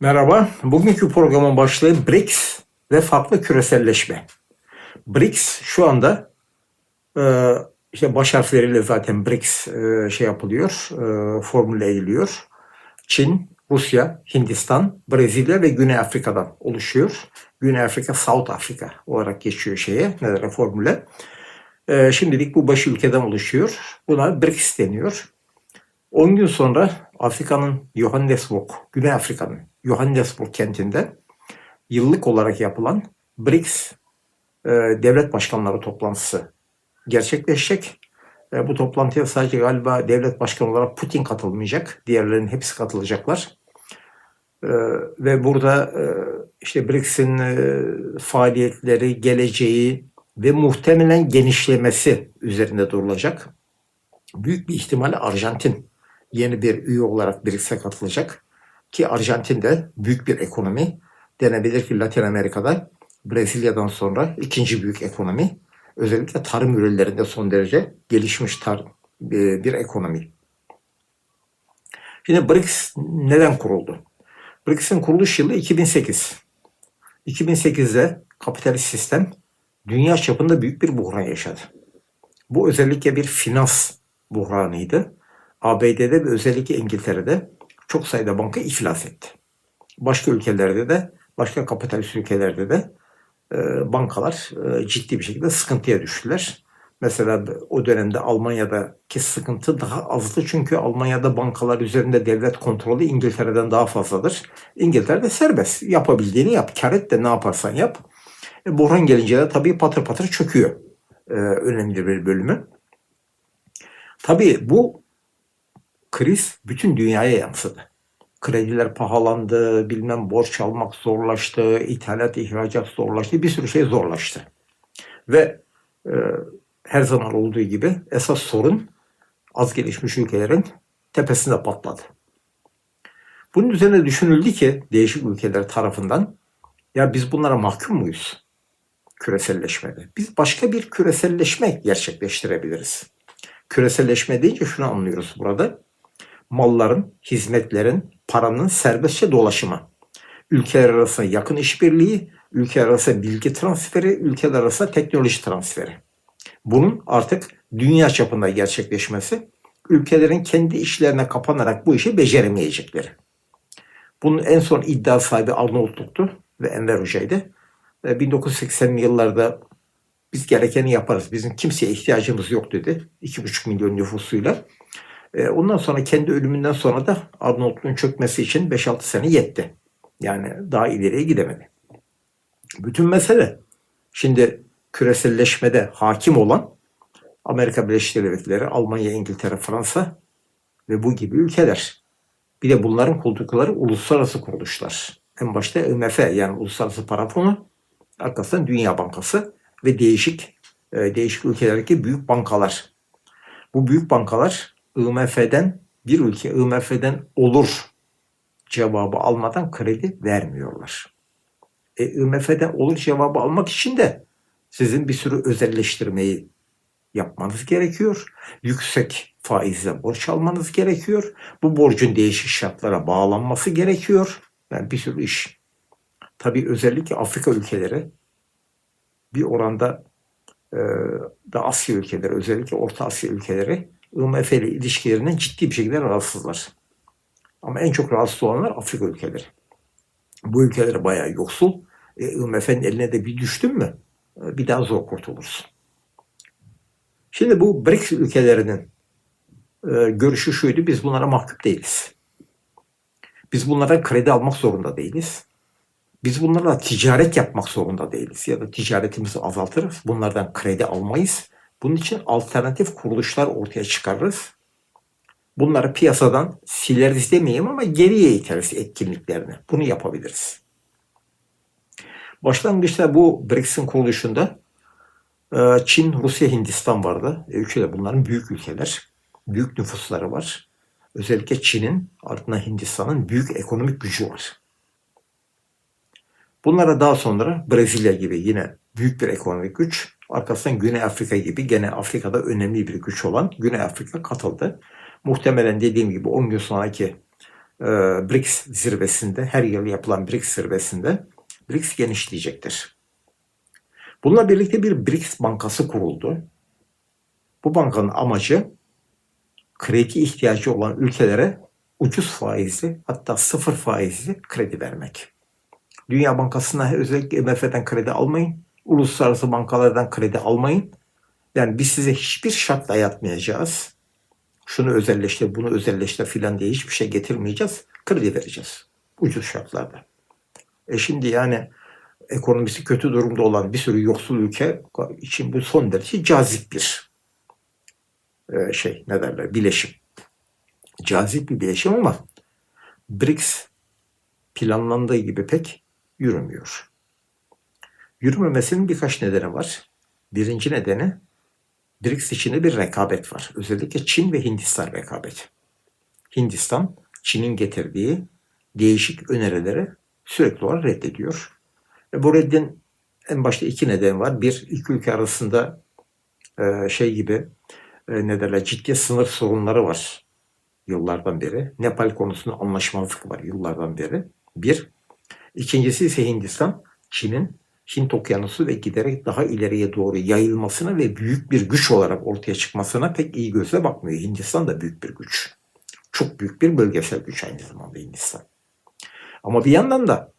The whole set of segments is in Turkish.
Merhaba. Bugünkü programın başlığı BRICS ve farklı küreselleşme. BRICS şu anda e, işte baş harfleriyle zaten BRICS e, şey yapılıyor, e, formüle ediliyor. Çin, Rusya, Hindistan, Brezilya ve Güney Afrika'dan oluşuyor. Güney Afrika, South Afrika olarak geçiyor şeye, nelere formüle. E, şimdilik bu baş ülkeden oluşuyor. Buna BRICS deniyor. 10 gün sonra Afrika'nın Johannesburg, Güney Afrika'nın Johannesburg kentinde yıllık olarak yapılan BRICS e, devlet başkanları toplantısı gerçekleşecek. E, bu toplantıya sadece galiba devlet başkanı olarak Putin katılmayacak. Diğerlerinin hepsi katılacaklar. E, ve burada e, işte BRICS'in e, faaliyetleri, geleceği ve muhtemelen genişlemesi üzerinde durulacak. Büyük bir ihtimalle Arjantin yeni bir üye olarak BRICS'e katılacak. Ki Arjantin de büyük bir ekonomi. Denebilir ki Latin Amerika'da Brezilya'dan sonra ikinci büyük ekonomi. Özellikle tarım ürünlerinde son derece gelişmiş tar e, bir ekonomi. Şimdi BRICS neden kuruldu? BRICS'in kuruluş yılı 2008. 2008'de kapitalist sistem dünya çapında büyük bir buhran yaşadı. Bu özellikle bir finans buhranıydı. ABD'de ve özellikle İngiltere'de çok sayıda banka iflas etti. Başka ülkelerde de, başka kapitalist ülkelerde de e, bankalar e, ciddi bir şekilde sıkıntıya düştüler. Mesela o dönemde Almanya'daki sıkıntı daha azdı çünkü Almanya'da bankalar üzerinde devlet kontrolü İngiltere'den daha fazladır. İngiltere'de serbest. Yapabildiğini yap. Kar et de ne yaparsan yap. E, buhran gelince de tabii patır patır çöküyor. E, önemli bir bölümü. Tabii bu kriz bütün dünyaya yansıdı. Krediler pahalandı, bilmem borç almak zorlaştı, ithalat ihracat zorlaştı, bir sürü şey zorlaştı. Ve e, her zaman olduğu gibi esas sorun az gelişmiş ülkelerin tepesinde patladı. Bunun üzerine düşünüldü ki değişik ülkeler tarafından ya biz bunlara mahkum muyuz küreselleşmede? Biz başka bir küreselleşme gerçekleştirebiliriz. Küreselleşme deyince şunu anlıyoruz burada malların, hizmetlerin, paranın serbestçe dolaşımı, ülkeler arasında yakın işbirliği, ülkeler arasında bilgi transferi, ülkeler arasında teknoloji transferi. Bunun artık dünya çapında gerçekleşmesi, ülkelerin kendi işlerine kapanarak bu işi beceremeyecekleri. Bunun en son iddia sahibi Arnavutluk'tu ve Enver Hoca'ydı. 1980'li yıllarda biz gerekeni yaparız, bizim kimseye ihtiyacımız yok dedi. 2,5 milyon nüfusuyla. E, ondan sonra kendi ölümünden sonra da Arnavutluğun çökmesi için 5-6 sene yetti. Yani daha ileriye gidemedi. Bütün mesele şimdi küreselleşmede hakim olan Amerika Birleşik Devletleri, Almanya, İngiltere, Fransa ve bu gibi ülkeler. Bir de bunların kurdukları uluslararası kuruluşlar. En başta IMF yani Uluslararası Para Fonu, arkasından Dünya Bankası ve değişik e, değişik ülkelerdeki büyük bankalar. Bu büyük bankalar IMF'den bir ülke IMF'den olur cevabı almadan kredi vermiyorlar. E, IMF'den olur cevabı almak için de sizin bir sürü özelleştirmeyi yapmanız gerekiyor. Yüksek faizle borç almanız gerekiyor. Bu borcun değişik şartlara bağlanması gerekiyor. Yani bir sürü iş. Tabii özellikle Afrika ülkeleri bir oranda e, da Asya ülkeleri, özellikle Orta Asya ülkeleri IMF ile ilişkilerinden ciddi bir şekilde rahatsızlar. Ama en çok rahatsız olanlar Afrika ülkeleri. Bu ülkeler bayağı yoksul. E, IMF'nin eline de bir düştün mü e, bir daha zor kurtulursun. Şimdi bu BRICS ülkelerinin e, görüşü şuydu. Biz bunlara mahkum değiliz. Biz bunlara kredi almak zorunda değiliz. Biz bunlarla ticaret yapmak zorunda değiliz. Ya da ticaretimizi azaltırız. Bunlardan kredi almayız. Bunun için alternatif kuruluşlar ortaya çıkarırız. Bunları piyasadan sileriz demeyeyim ama geriye iteriz etkinliklerini. Bunu yapabiliriz. Başlangıçta bu BRICS'in kuruluşunda e, Çin, Rusya, Hindistan vardı. E, ülkeler bunların büyük ülkeler. Büyük nüfusları var. Özellikle Çin'in ardından Hindistan'ın büyük ekonomik gücü var. Bunlara daha sonra Brezilya gibi yine büyük bir ekonomik güç, Arkasından Güney Afrika gibi gene Afrika'da önemli bir güç olan Güney Afrika katıldı. Muhtemelen dediğim gibi 10 gün sonraki e, BRICS zirvesinde, her yıl yapılan BRICS zirvesinde BRICS genişleyecektir. Bununla birlikte bir BRICS bankası kuruldu. Bu bankanın amacı kredi ihtiyacı olan ülkelere ucuz faizli hatta sıfır faizli kredi vermek. Dünya Bankası'na özellikle IMF'den kredi almayın. Uluslararası bankalardan kredi almayın. Yani biz size hiçbir şart dayatmayacağız. Şunu özelleştir, bunu özelleştir filan diye hiçbir şey getirmeyeceğiz. Kredi vereceğiz. Ucuz şartlarda. E şimdi yani ekonomisi kötü durumda olan bir sürü yoksul ülke için bu son derece cazip bir e, şey ne derler bileşim. Cazip bir bileşim ama BRICS planlandığı gibi pek yürümüyor. Yürümemesinin birkaç nedeni var. Birinci nedeni BRICS içinde bir rekabet var. Özellikle Çin ve Hindistan rekabeti. Hindistan Çin'in getirdiği değişik önerileri sürekli olarak reddediyor. E bu reddin en başta iki neden var. Bir, iki ülke arasında e, şey gibi e, ne derler ciddi sınır sorunları var yıllardan beri. Nepal konusunda anlaşmazlık var yıllardan beri. Bir. İkincisi ise Hindistan, Çin'in Hint okyanusu ve giderek daha ileriye doğru yayılmasına ve büyük bir güç olarak ortaya çıkmasına pek iyi gözle bakmıyor. Hindistan da büyük bir güç. Çok büyük bir bölgesel güç aynı zamanda Hindistan. Ama bir yandan da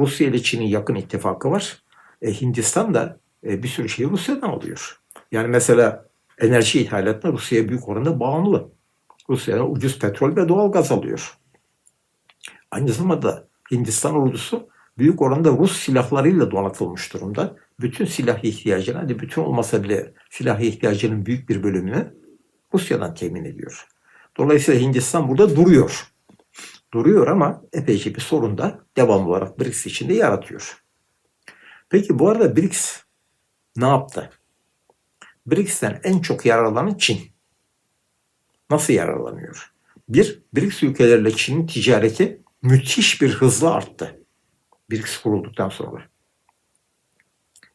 Rusya ile Çin'in yakın ittifakı var. E, Hindistan da e, bir sürü şeyi Rusya'dan alıyor. Yani mesela enerji ithalatında Rusya'ya büyük oranda bağımlı. Rusya'dan ucuz petrol ve doğal gaz alıyor. Aynı zamanda Hindistan ordusu büyük oranda Rus silahlarıyla donatılmış durumda. Bütün silah ihtiyacını, hadi bütün olmasa bile silah ihtiyacının büyük bir bölümünü Rusya'dan temin ediyor. Dolayısıyla Hindistan burada duruyor. Duruyor ama epeyce bir sorun da devamlı olarak BRICS içinde yaratıyor. Peki bu arada BRICS ne yaptı? BRICS'ten en çok yararlanan Çin. Nasıl yararlanıyor? Bir, BRICS ülkeleriyle Çin'in ticareti müthiş bir hızla arttı. BRICS kurulduktan sonra.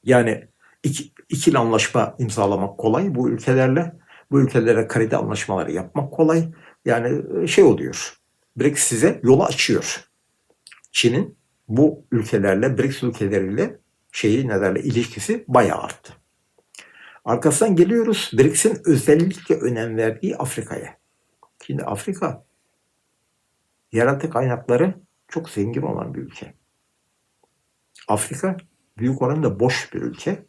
Yani iki, ikili anlaşma imzalamak kolay bu ülkelerle. Bu ülkelere kredi anlaşmaları yapmak kolay. Yani e, şey oluyor. BRICS size yolu açıyor. Çin'in bu ülkelerle, BRICS ülkeleriyle şeyi ne derler, ilişkisi bayağı arttı. Arkasından geliyoruz BRICS'in özellikle önem verdiği Afrika'ya. Şimdi Afrika yeraltı kaynakları çok zengin olan bir ülke. Afrika büyük oranda boş bir ülke.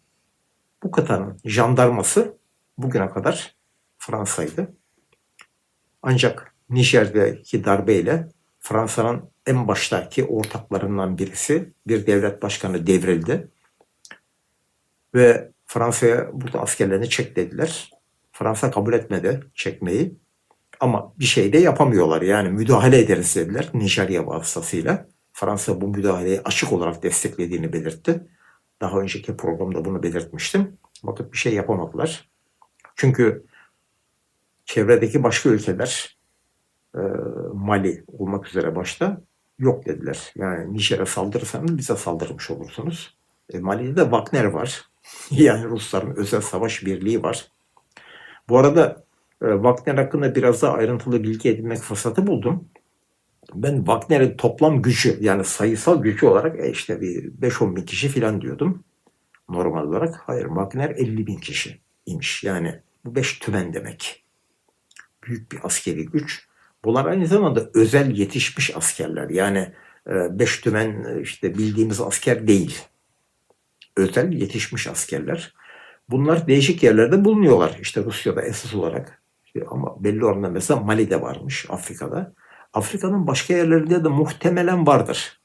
Bu kıtanın jandarması bugüne kadar Fransa'ydı. Ancak Nijer'deki darbeyle Fransa'nın en baştaki ortaklarından birisi bir devlet başkanı devrildi. Ve Fransa'ya burada askerlerini çek dediler. Fransa kabul etmedi çekmeyi. Ama bir şey de yapamıyorlar. Yani müdahale ederiz dediler Nijerya vasıtasıyla. Fransa bu müdahaleyi açık olarak desteklediğini belirtti. Daha önceki programda bunu belirtmiştim. Bakıp bir şey yapamadılar. Çünkü çevredeki başka ülkeler e, Mali olmak üzere başta yok dediler. Yani Nijer'e saldırırsanız bize saldırmış olursunuz. E, Mali'de de Wagner var. yani Rusların özel savaş birliği var. Bu arada e, Wagner hakkında biraz daha ayrıntılı bilgi edinmek fırsatı buldum. Ben Wagner'in toplam gücü yani sayısal gücü olarak e, işte bir 5-10 bin kişi falan diyordum. Normal olarak. Hayır Wagner 50 bin kişi imiş. Yani bu 5 tümen demek. Büyük bir askeri güç. Bunlar aynı zamanda özel yetişmiş askerler. Yani 5 tümen işte bildiğimiz asker değil özel yetişmiş askerler. Bunlar değişik yerlerde bulunuyorlar. İşte Rusya'da esas olarak ama belli oranda mesela Mali'de varmış Afrika'da. Afrika'nın başka yerlerinde de muhtemelen vardır.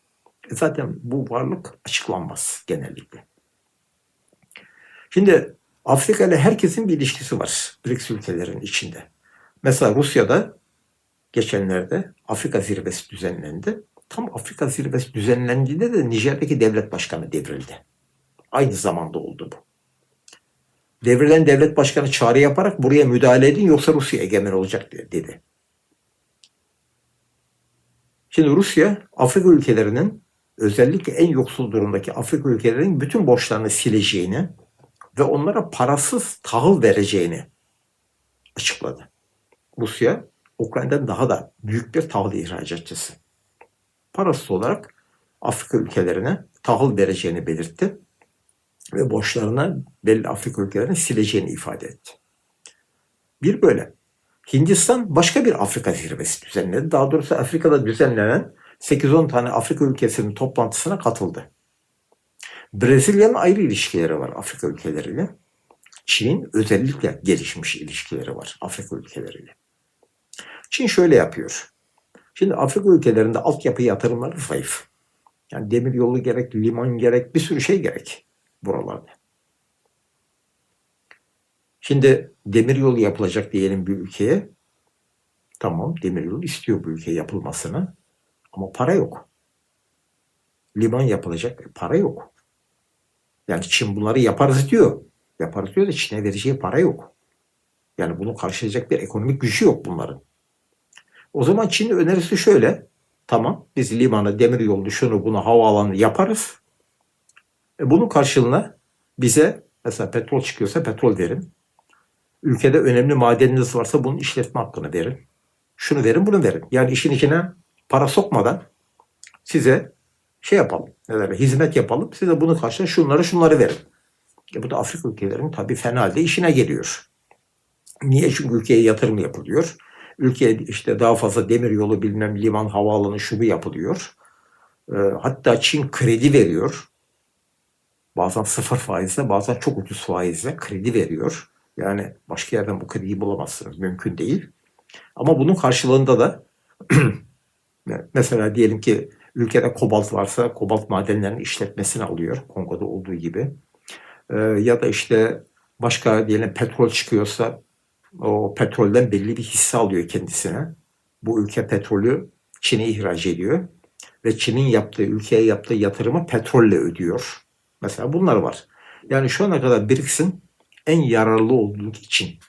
E zaten bu varlık açıklanmaz genellikle. Şimdi Afrika ile herkesin bir ilişkisi var BRICS ülkelerin içinde. Mesela Rusya'da geçenlerde Afrika zirvesi düzenlendi. Tam Afrika zirvesi düzenlendiğinde de Nijer'deki devlet başkanı devrildi. Aynı zamanda oldu bu. Devrilen devlet başkanı çağrı yaparak buraya müdahale edin yoksa Rusya egemen olacak dedi. Şimdi Rusya Afrika ülkelerinin özellikle en yoksul durumdaki Afrika ülkelerinin bütün borçlarını sileceğini ve onlara parasız tahıl vereceğini açıkladı. Rusya Ukrayna'dan daha da büyük bir tahıl ihracatçısı. Parasız olarak Afrika ülkelerine tahıl vereceğini belirtti ve borçlarını belli Afrika ülkelerine sileceğini ifade etti. Bir böyle. Hindistan başka bir Afrika zirvesi düzenledi. Daha doğrusu Afrika'da düzenlenen 8-10 tane Afrika ülkesinin toplantısına katıldı. Brezilya'nın ayrı ilişkileri var Afrika ülkeleriyle. Çin'in özellikle gelişmiş ilişkileri var Afrika ülkeleriyle. Çin şöyle yapıyor. Şimdi Afrika ülkelerinde altyapı yatırımları zayıf. Yani demir yolu gerek, liman gerek, bir sürü şey gerek buralarda. Şimdi demir yolu yapılacak diyelim bir ülkeye. Tamam demir yolu istiyor bu ülkeye yapılmasını. Ama para yok. Liman yapılacak para yok. Yani Çin bunları yaparız diyor. Yaparız diyor da Çin'e vereceği para yok. Yani bunu karşılayacak bir ekonomik gücü yok bunların. O zaman Çin'in önerisi şöyle. Tamam biz limanı, demir yolunu, şunu bunu, havaalanı yaparız. E bunun karşılığında bize mesela petrol çıkıyorsa petrol verin. Ülkede önemli madeniniz varsa bunun işletme hakkını verin. Şunu verin, bunu verin. Yani işin içine para sokmadan size şey yapalım, ne derler, hizmet yapalım. Size bunu karşılığında şunları şunları verin. E bu da Afrika ülkelerinin tabii fena halde işine geliyor. Niye? Çünkü ülkeye yatırım yapılıyor. Ülkeye işte daha fazla demir yolu bilmem liman havaalanı şu bu yapılıyor. E, hatta Çin kredi veriyor. Bazen sıfır faizle bazen çok ucuz faizle kredi veriyor. Yani başka yerden bu krediyi bulamazsınız. Mümkün değil. Ama bunun karşılığında da mesela diyelim ki ülkede kobalt varsa kobalt madenlerinin işletmesini alıyor. Kongo'da olduğu gibi. Ee, ya da işte başka diyelim petrol çıkıyorsa o petrolden belli bir hisse alıyor kendisine. Bu ülke petrolü Çin'e ihraç ediyor. Ve Çin'in yaptığı, ülkeye yaptığı yatırımı petrolle ödüyor. Mesela bunlar var. Yani şu ana kadar BRICS'in en yararlı olduğu için.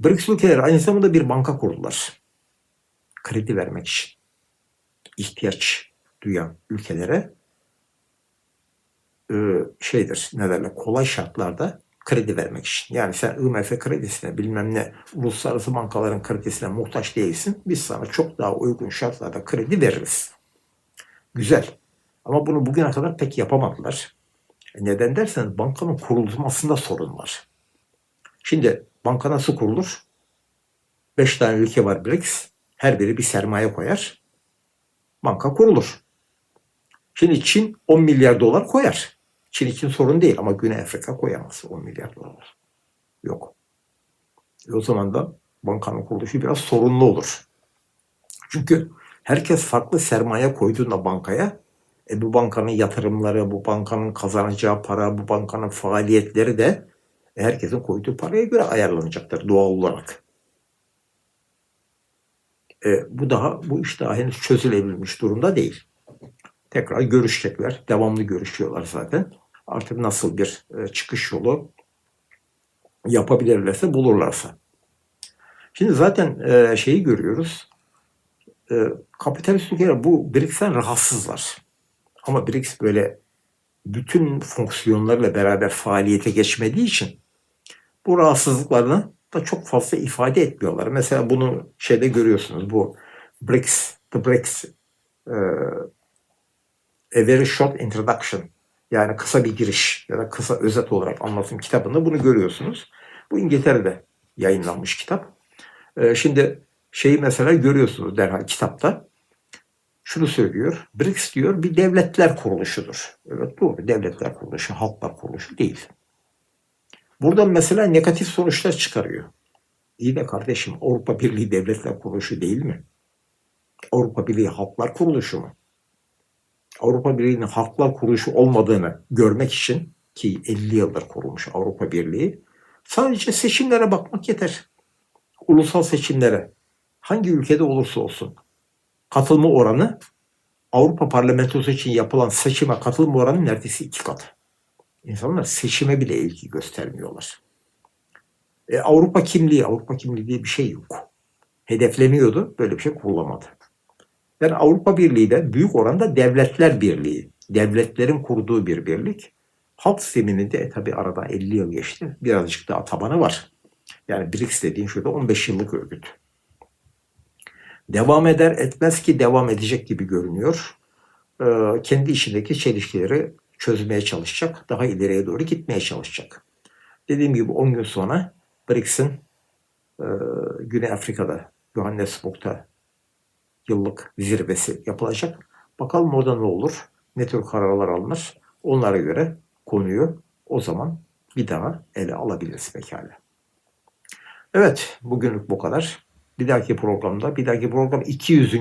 BRICS ülkeleri aynı zamanda bir banka kurdular. Kredi vermek için. ihtiyaç duyan ülkelere e, şeydir, ne derler, kolay şartlarda kredi vermek için. Yani sen IMF kredisine bilmem ne uluslararası bankaların kredisine muhtaç değilsin. Biz sana çok daha uygun şartlarda kredi veririz. Güzel. Ama bunu bugüne kadar pek yapamadılar. Neden derseniz bankanın kurulmasında sorun var. Şimdi banka nasıl kurulur? Beş tane ülke var BRICS. Her biri bir sermaye koyar. Banka kurulur. Şimdi Çin 10 milyar dolar koyar. Çin için sorun değil ama Güney Afrika koyamaz 10 milyar dolar. Yok. E o zaman da bankanın kuruluşu biraz sorunlu olur. Çünkü herkes farklı sermaye koyduğunda bankaya e bu bankanın yatırımları, bu bankanın kazanacağı para, bu bankanın faaliyetleri de herkesin koyduğu paraya göre ayarlanacaktır doğal olarak. E, bu daha bu iş daha henüz çözülebilmiş durumda değil. Tekrar görüşecekler. Devamlı görüşüyorlar zaten. Artık nasıl bir e, çıkış yolu yapabilirlerse bulurlarsa. Şimdi zaten e, şeyi görüyoruz. E, kapitalist ülkeler bu BRICS'ten rahatsızlar. Ama BRICS böyle bütün fonksiyonlarla beraber faaliyete geçmediği için bu rahatsızlıklarını da çok fazla ifade etmiyorlar. Mesela bunu şeyde görüyorsunuz bu BRICS, The BRICS e, A Very Short Introduction yani kısa bir giriş ya da kısa özet olarak anlatım kitabında bunu görüyorsunuz. Bu İngiltere'de yayınlanmış kitap. E, şimdi şeyi mesela görüyorsunuz derhal kitapta. Şunu söylüyor. BRICS diyor bir devletler kuruluşudur. Evet doğru devletler kuruluşu, halklar kuruluşu değil. Buradan mesela negatif sonuçlar çıkarıyor. İyi de kardeşim Avrupa Birliği Devletler Kuruluşu değil mi? Avrupa Birliği Halklar Kuruluşu mu? Avrupa Birliği'nin Halklar Kuruluşu olmadığını görmek için ki 50 yıldır kurulmuş Avrupa Birliği sadece seçimlere bakmak yeter. Ulusal seçimlere hangi ülkede olursa olsun katılma oranı Avrupa Parlamentosu için yapılan seçime katılma oranı neredeyse iki katı. İnsanlar seçime bile ilgi göstermiyorlar. E, Avrupa kimliği, Avrupa kimliği diye bir şey yok. Hedefleniyordu, böyle bir şey kullanmadı. Yani Avrupa Birliği de büyük oranda devletler birliği, devletlerin kurduğu bir birlik. Halk zemininde e, tabi arada 50 yıl geçti, birazcık daha tabanı var. Yani BRICS dediğin şurada 15 yıllık örgüt. Devam eder etmez ki devam edecek gibi görünüyor. Ee, kendi içindeki çelişkileri çözmeye çalışacak. Daha ileriye doğru gitmeye çalışacak. Dediğim gibi 10 gün sonra BRICS'in e, Güney Afrika'da Johannesburg'da yıllık zirvesi yapılacak. Bakalım orada ne olur? Ne tür kararlar alınır? Onlara göre konuyu o zaman bir daha ele alabiliriz pekala. Evet, bugünlük bu kadar. Bir dahaki programda, bir dahaki program 200.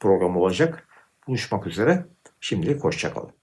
program olacak. Buluşmak üzere. Şimdilik hoşçakalın.